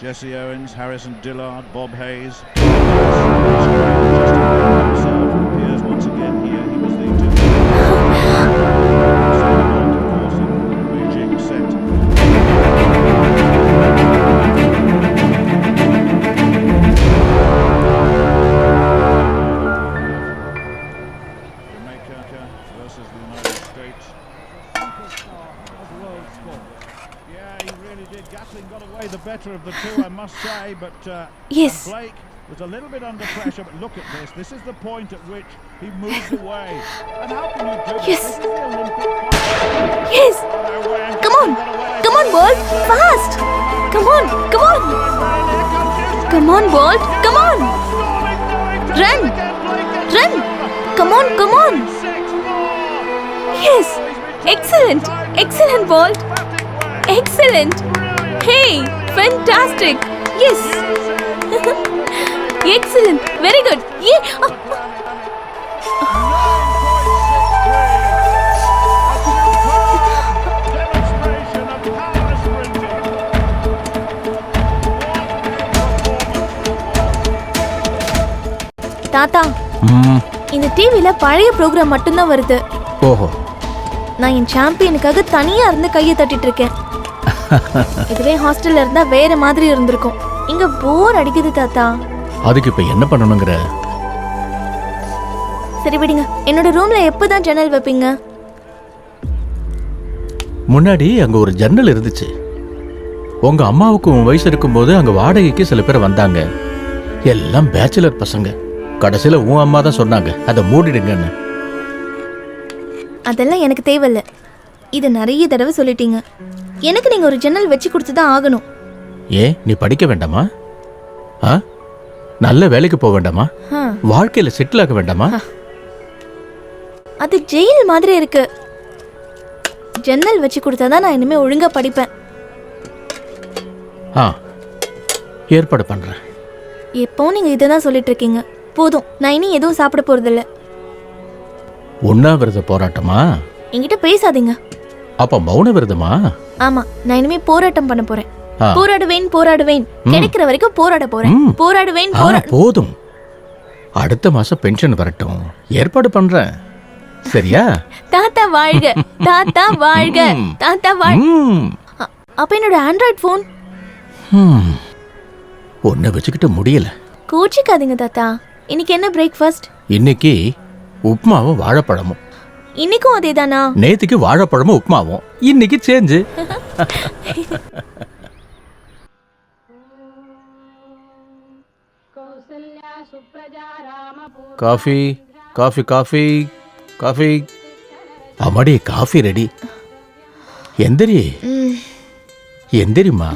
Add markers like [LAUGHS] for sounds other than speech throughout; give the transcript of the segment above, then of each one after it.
Jesse Owens, Harrison Dillard, Bob Hayes. Two, I must say, but uh, Yes. Blake was a little bit under pressure. But look at this. This is the point at which he moved away. And how can you do? Yes. This is the Olympic final. Yes! Come on! Come on, Bolt! Fast! Come on! Come on! Come on, Bolt! Come on! Run! Run! Come on, come on! Yes! Excellent! Excellent, Bolt! Excellent! Hey! Yes! [LAUGHS] Excellent! Very good! Yeah! Oh, தாத்தா இந்த டிவில பழைய program மட்டும்தான் வருது ஓஹோ நான் என் சாம்பியனுக்காக தனியா இருந்து கையை தட்டிட்டு இருக்கேன் இதுவே ஹாஸ்டல்ல இருந்தா வேற மாதிரி இருந்திருக்கும். இங்க போர் அடிக்குது தாத்தா. அதுக்கு இப்போ என்ன பண்ணணுங்கிற? சரி விடுங்க. என்னோட ரூம்ல எப்பதான் ஜன்னல் வைப்பீங்க? முன்னாடி அங்க ஒரு ஜன்னல் இருந்துச்சு. உங்க அம்மாவுக்கு உன் வயசு இருக்கும்போது அங்க வாடகைக்கு சில பேர் வந்தாங்க. எல்லாம் பேச்சுலர் பசங்க. கடைசியில உன் அம்மா தான் சொன்னாங்க. அதை மூடிடுங்கன்னு. அதெல்லாம் எனக்கு தேவையில்ல. இது நிறைய தடவை சொல்லிட்டீங்க. எனக்கு நீங்க ஒரு ஜன்னல் வச்சு கொடுத்து தான் ஆகணும். ஏன் நீ படிக்க வேண்டாமா? ஆ? நல்ல வேலைக்கு போக வேண்டாமா? ஆ, வாழ்க்கையில செட்டில் ஆக வேண்டாமா? அது ஜெயில் மாதிரி இருக்கு. ஜன்னல் வச்சு கொடுத்தாதான் நான் இனிமே ஒழுங்கா படிப்பேன். ஆ. ஏற்பாடு பண்றேன். எப்போ நீங்க இதை தான் சொல்லிட்டு இருக்கீங்க போதும். நான் இனி எதுவும் சாப்பிட போறதில்ல. உண்ணாவிரத போராட்டமா? என்கிட்ட பேசாதீங்க. அப்ப மௌன விரதமா? ஆமா நான் இனிமே போராட்டம் பண்ண போறேன். போராடுவேன் போராடுவேன். கிடைக்கிற வரைக்கும் போராட போறேன். போராடுவேன் போதும். அடுத்த மாசம் பென்ஷன் வரட்டும். ஏற்பாடு பண்றேன். சரியா? தாத்தா வாழ்க. தாத்தா வாழ்க. தாத்தா வாழ் அப்ப என்னோட ஆண்ட்ராய்ட் ஃபோன் ம். உன்னை வச்சுக்கிட்டு முடியல. கோச்சிக்காதீங்க தாத்தா. இன்னைக்கு என்ன பிரேக்ஃபாஸ்ட் இன்னைக்கு உப்மாவும் வாழைப்பழமும். இன்னைக்கும் அதேதானா? நேத்துக்கு வாழைப்பழமும் உப்மாவும் இன்னைக்கு change coffee coffee coffee coffee. அம்மாடி காஃபி ரெடி எந்திரி. எந்திரிம்மா.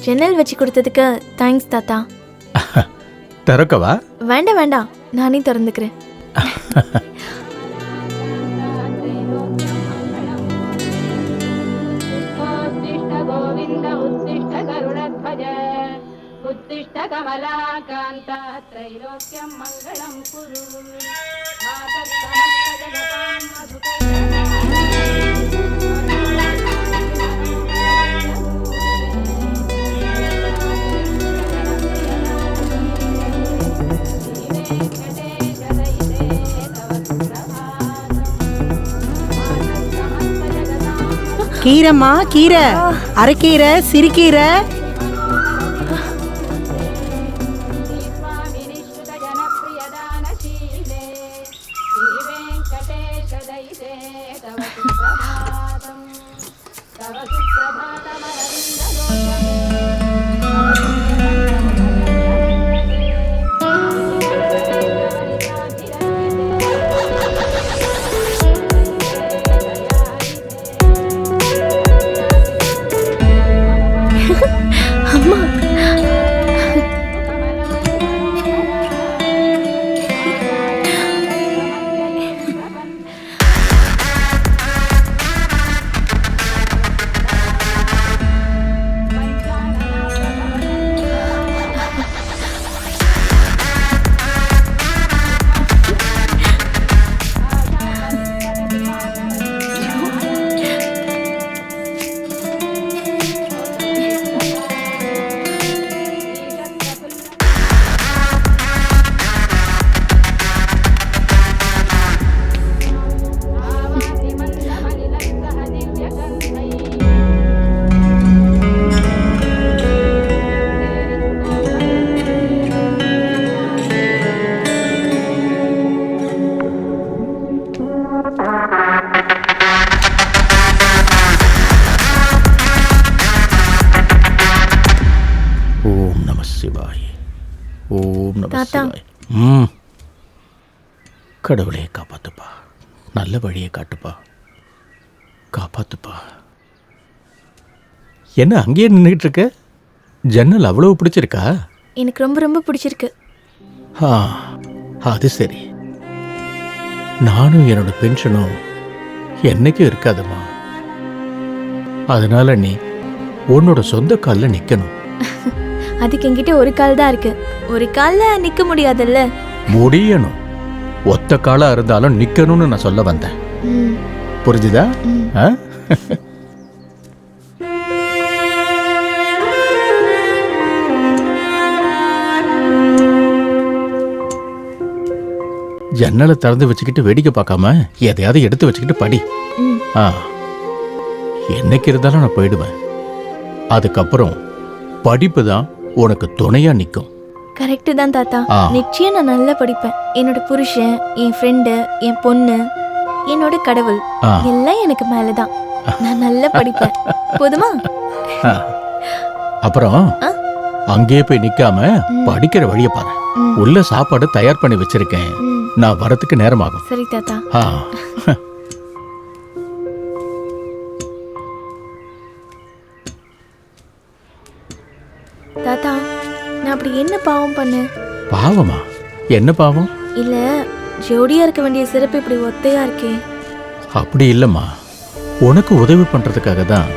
ஜன்னல் வச்சு கொடுத்ததுக்கு தேங்க்ஸ் தாத்தா. [LAUGHS] திறக்கவா? வேண்டாம் வேண்டாம். நானே திறந்துக்கிறேன். கமலாகாந்த திரைலோக்கியம் மங்களம் குரு கீரைம்மா கீரை. அரைக்கீரை சிறுகீரை சிவாய். ஓம் நம தாத்தா. சிவாய். ம். கடவுளே காப்பாத்துப்பா. நல்ல வழியை காட்டுப்பா. காப்பாத்துப்பா. என்ன அங்கேயே நின்றுட்டு இருக்க ஜன்னல் அவ்வளவு பிடிச்சிருக்கா? எனக்கு ரொம்ப ரொம்ப பிடிச்சிருக்கு. ஆ அது சரி. நானும் என்னோட பென்ஷனும் என்னைக்கும் இருக்காதும்மா. அதனால நீ உன்னோட சொந்த காலில் நிற்கணும் [LAUGHS] அதுக்கு என்கிட்ட ஒரு கால் தான் இருக்கு. ஒரு கால்ல நிக்க முடியாதுல்ல? முடியணும். ஒத்த காலா இருந்தாலும் நிக்கணும்னு நான் சொல்ல வந்தேன். புரிஞ்சுதா. ஆ? ஜன்னலை திறந்து வச்சுக்கிட்டு வேடிக்கை பார்க்காம எதையாவது எடுத்து வச்சுக்கிட்டு படி. ம். ஆ. என்னைக்கு இருந்தாலும் நான் போயிடுவேன். அதுக்கப்புறம் படிப்பு தான் உனக்கு துணையா நிற்கும் கரெக்டு தான் தாத்தா ஆ. நிச்சயம் நான் நல்லா படிப்பேன் என்னோட புருஷன் என் ஃப்ரெண்டு என் பொண்ணு என்னோட கடவுள் ஆ. எல்லாம் எனக்கு மேலதான் நான் நல்லா படிப்பேன் [LAUGHS] போதுமா ஆ. அப்புறம் ஆ? அங்கேயே போய் நிக்காம ம். படிக்கிற வழியை பாரு ம், உள்ள சாப்பாடு தயார் பண்ணி வச்சிருக்கேன் ம். நான் வரதுக்கு நேரமாகும் சரி தாத்தா ஆ அப்படி என்ன பாவம் பண்ணேன் பாவமா? என்ன பாவம்? இல்ல ஜோடியா இருக்க வேண்டிய சிறப்பு இப்படி ஒத்தையா இருக்கே. அப்படி இல்லைம்மா. உனக்கு உதவி பண்றதுக்காக தான்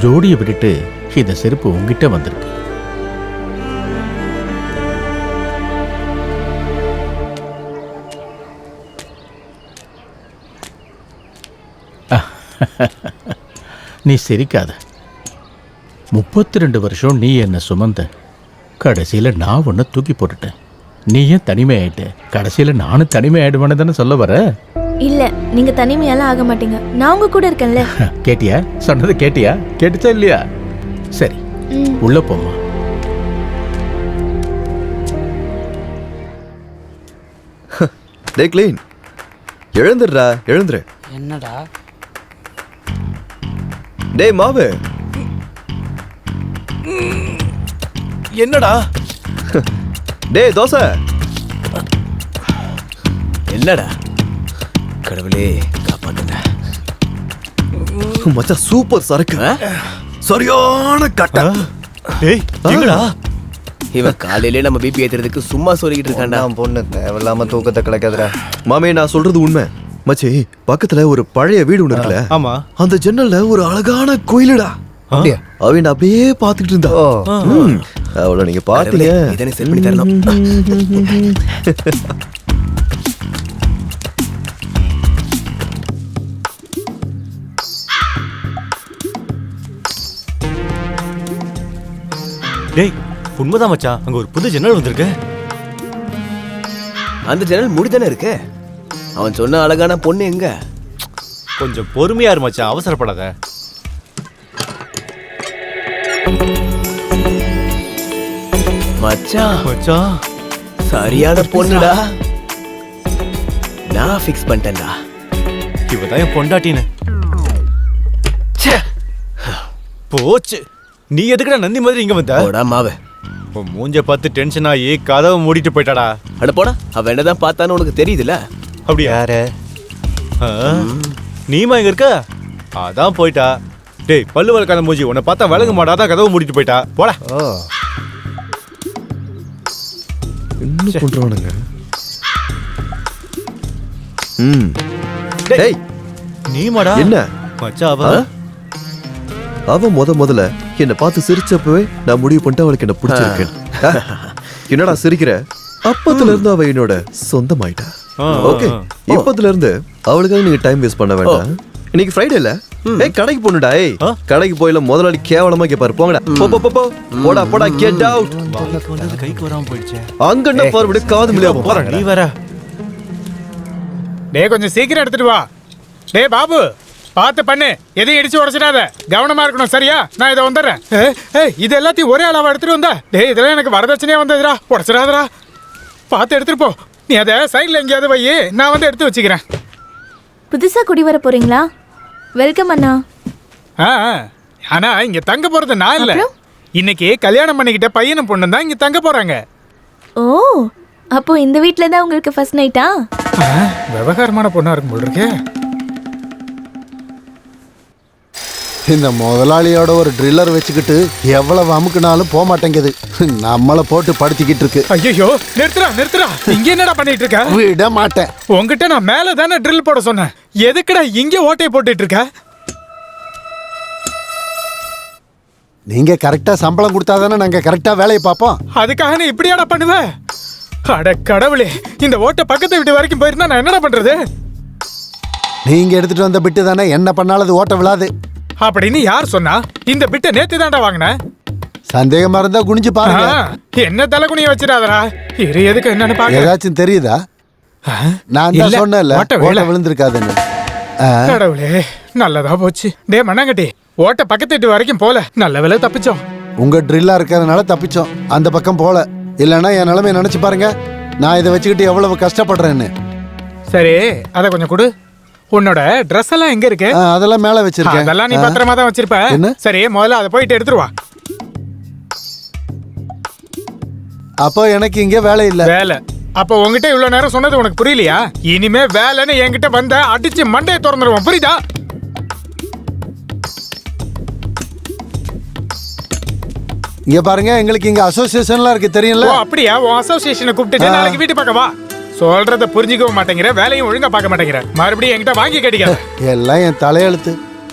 ஜோடியை விட்டுட்டு இந்த செருப்பு உங்ககிட்ட வந்திருக்கு. [LAUGHS] நீ சிரிக்காத. முப்பத்தி ரெண்டு வருஷம் நீ என்னை சுமந்த? கடைசியில் நான் உன்னை தூக்கி போட்டுட்டேன். நீ ஏன் தனிமையாயிட்ட? கடைசியில் நானும் தனிமையாயிடுவேன்னு தானே சொல்ல வர? இல்ல நீங்க தனிமையெல்லாம் ஆக மாட்டீங்க. நான் உங்க கூட இருக்கேன்ல. கேட்டியா? சொன்னது கேட்டியா? கேட்டுச்சா இல்லையா? சரி உள்ள போம்மா. டே க்ளீன். எழுந்துடுறா எழுந்துரு. என்னடா? டேய் மாவு. என்னடா? டேய் தோசை. என்னடா? கடவுளே காப்பாத்துங்க. மச்சான் சூப்பர் சரக்கு. சரியான கட்ட. டேய் எங்கடா? இவன் காலையிலே நம்ம பிபி ஏத்துறதுக்கு சும்மா சொல்லிக்கிட்டு இருக்கான்டா. நான் பொண்ணு தேவையில்லாம தூக்கத்தை கிடக்காதுடா. மாமே நான் சொல்றது உண்மை. மச்சி பக்கத்துல ஒரு பழைய வீடு ஒண்ணு இருக்குல்ல? ஆமா. அந்த ஜன்னல்ல ஒரு அழகான கோயிலுடா? அவன் அப்படியே பாத்துக்கிட்டு இருந்தா ம். அவளை நீங்க பாத்தீங்க. கடவுளே, இதனை செட் பண்ணி தரணும். டேய் உண்மைதான் மச்சான் அங்க ஒரு புது ஜன்னல் வந்திருக்கு. அந்த ஜன்னல் முடிதானே இருக்கு? அவன் சொன்ன அழகான பொண்ணு எங்க? கொஞ்சம் பொறுமையா இரு மச்சான் அவசரப்படாத. மச்சான். மச்சான். சரியான பொண்ணுடா. நான் ஃபிக்ஸ் பண்ணிட்டேன்டா. இவ தான் என் பொண்டாட்டின்னு. ச்சே, போச்சு. நீ எதுக்குடா நந்தி மாதிரி இங்க வந்த? போடா மாவு. உன் மூஞ்ச பார்த்து டென்ஷன் ஆகி கதவை மூடிட்டு போயிட்டாடா. அட போடா. அவன் என்னதான் பார்த்தான்னு உனக்கு தெரியுதுல அப்படியா? யாரு? நீமா இங்க இருக்க? அதான் போயிட்டா. டேய் பல்லு வளர்க்காத மூஞ்சி. உன்னை பார்த்தா விளங்க மாட்டாதான் கதவை மூடிட்டு போயிட்டா. போடா. என்ன பண்றானுங்க ம். டேய். டேய். நீமாடா என்ன? மச்சான் அவ முத முதல்ல என்ன பார்த்து சிரிச்சப்பவே நான் முடிவு பண்ணிட்டு அவளுக்கு என்ன பிடிச்சிருக்கு ஆ? என்னடா சிரிக்கிற? அப்பத்துல இருந்து அவ என்னோட சொந்தமாயிட்டா. ஆ, ஓகே. இப்பத்துல இருந்து அவளுக்காக நீங்க டைம் வேஸ்ட் பண்ண வேண்டாம். இன்னைக்கு ஃப்ரைடே இல்ல ஏய் கடைக்கு போணுடா ஏய்? கடைக்கு போயில முதலாளி கேவலமா கேப்பாரு. போங்கடா. போ போ, போ போடா போடா கெட் அவுட் வாய்க்கு வந்தது கைக்கு வராம போயிடுச்சே. அங்க என்ன பார்வடி காது முடியாம போறேன் நீ வேற டேய் கொஞ்சம் சீக்கிரம் எடுத்துட்டு வா. டேய் பாபு பார்த்து பண்ணு. எதையும் இடிச்சு உடச்சிடாத. கவனமா இருக்கணும் சரியா? நான் இதை வந்துடுறேன். இது எல்லாத்தையும் ஒரே அளவா எடுத்துட்டு வந்தா? டேய் இதெல்லாம் எனக்கு வரதட்சணையா வந்ததுடா. உடச்சிடாதடா. பார்த்து எடுத்துட்டு போ. நீ அதை சைடில் எங்கேயாவது வை. நான் வந்து எடுத்து வச்சுக்கிறேன். புதுசா குடி வர போறீங்களா? வெல்கம் அண்ணா. ஆ ஆ. ஆனா இங்க தங்க போறது நான் இல்ல. அப்புறம்? இன்னைக்கு கல்யாணம் பண்ணிக்கிட்ட பையனும் பொண்ணும் தான் இங்க தங்க போறாங்க. ஓ அப்போ இந்த வீட்ல தான் உங்களுக்கு ஃபர்ஸ்ட் நைட்டா ஆ, விவகாரமான பொண்ணா இருக்கும் போல் இருக்கே. இந்த முதலாளியோட ஒரு ட்ரில்லர் வச்சுக்கிட்டு எவ்வளவு அமுக்குனாலும் போக மாட்டேங்குது. நம்மளை போட்டு படுத்திக்கிட்டு இருக்கு. ஐயோ நிறுத்துறா நிறுத்துறா இங்க என்னடா பண்ணிட்டு இருக்க? விட மாட்டேன். உன்கிட்ட நான் மேல தானே ட்ரில் போட சொன்னேன். எதுக்குடா இங்க ஓட்டையை போட்டுட்டு இருக்க நீங்க கரெக்டா சம்பளம் கொடுத்தாதானே நாங்க கரெக்டா வேலையை பார்ப்போம். அதுக்காக நீ இப்படியாடா பண்ணுவ? அட கடவுளே இந்த ஓட்டை பக்கத்து வீட்டு வரைக்கும் போயிருந்தா நான் என்னடா பண்றது? நீங்க எடுத்துட்டு வந்த பிட்டு தானே என்ன பண்ணாலும் அது ஓட்ட விழாது. அப்படின்னு யார் சொன்னா? இந்த பிட்டை நேத்து தான்டா வாங்கினேன் சந்தேகமா இருந்தா குனிஞ்சு பாருங்க. என்ன தலைகுனிய வச்சிடாதடா? இரு எதுக்கு என்னன்னு பாக்க ஏதாச்சும் தெரியுதா? நான் தான் சொன்னேன்ல ஓட்டை. விழுந்திருக்காதுன்னு. கடவுளே நல்லதா போச்சு. டே மண்ணாங்கட்டி ஓட்ட பக்கத்து வீட்டு வரைக்கும் போல. நல்ல வேலை தப்பிச்சோம். உங்க ட்ரில்லா இருக்கிறதுனால தப்பிச்சோம். அந்த பக்கம் போல. இல்லைன்னா என் நிலைமைய நினைச்சு பாருங்க. நான் இதை வச்சுக்கிட்டு எவ்வளவு கஷ்டப்படுறேன்னு. சரி அத கொஞ்சம் கொடு. உன்னோட ட்ரெஸ் எல்லாம் எங்க இருக்கு? அதெல்லாம் மேல வச்சிருக்கேன். அதெல்லாம் நீ பத்திரமா தான் வச்சிருப்ப? சரி முதல்ல அதை போயிட்டு எடுத்துட்டு வா. அப்போ எனக்கு இங்க வேலை இல்ல. வேலை. அப்ப உன்கிட்ட இவ்வளவு நேரம் சொன்னது உனக்கு புரியலையா? இனிமே வேலைன்னு என்கிட்ட வந்த அடிச்சு மண்டையை திறந்துருவோம் புரியுதா? இங்க பாருங்க எங்களுக்கு இங்க அசோசியேஷன்லாம் இருக்கு தெரியும்ல? ஓ அப்படியா? உன் அசோசியேஷனை கூப்பிட்டு. நாளைக்கு வீட்டு பக்கம்? வா சொல்றத புரிஞ்சுக்கவும் மாட்டேங்கிற வேலையும் ஒழுங்கா பார்க்க மாட்டேங்கிற. மறுபடியும் என்கிட்ட வாங்கி கட்டிக்க. [LAUGHS] எல்லாம் என் தலையெழுத்து.